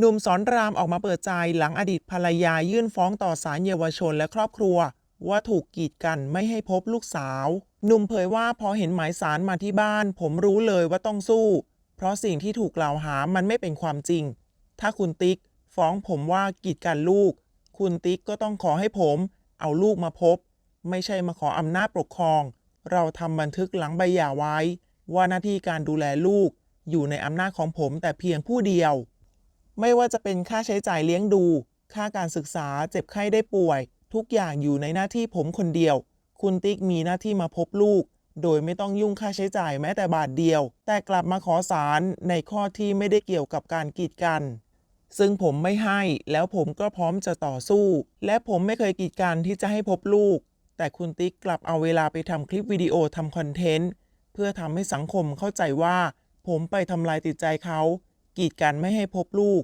หนุ่มสอนรามออกมาเปิดใจหลังอดีตภรรยายื่นฟ้องต่อศาลเยาวชนและครอบครัว ว่าถูกกีดกันไม่ให้พบลูกสาว หนุ่มเผยว่าพอเห็นหมายสารมาที่บ้าน ผมรู้เลยว่าต้องสู้ เพราะสิ่งที่ถูกกล่าวหามันไม่เป็นความจริง ถ้าคุณติ๊ก ฟ้องผมว่ากีดกันลูก คุณติ๊กก็ต้องขอให้ผม เอาลูกมาพบ ไม่ใช่มาขออำนาจปกครอง เราทำบันทึกหลังใบหย่าไว้ ว่าหน้าที่การดูแลลูก อยู่ในอำนาจของผมแต่เพียงผู้เดียว ไม่ว่าจะเป็นค่าใช้จ่ายเลี้ยงดู ค่าการศึกษาเจ็บไข้ได้ป่วย ทุกอย่างอยู่ในหน้าที่ผมคนเดียว คุณติ๊กมีหน้าที่มาพบลูก โดยไม่ต้องยุ่งค่าใช้จ่ายแม้แต่บาทเดียว แต่กลับมาขอสารในข้อที่ไม่ได้เกี่ยวกับการกีดกัน ซึ่งผมไม่ให้แล้วผมก็พร้อมจะต่อสู้ และผมไม่เคยกีดกันที่จะให้พบลูก แต่คุณติ๊กกลับเอาเวลาไปทำคลิปวิดีโอทำคอนเทนต์เพื่อทำให้สังคมเข้าใจว่า ผมไปทำลายติดใจเขากีดกันไม่ให้พบลูก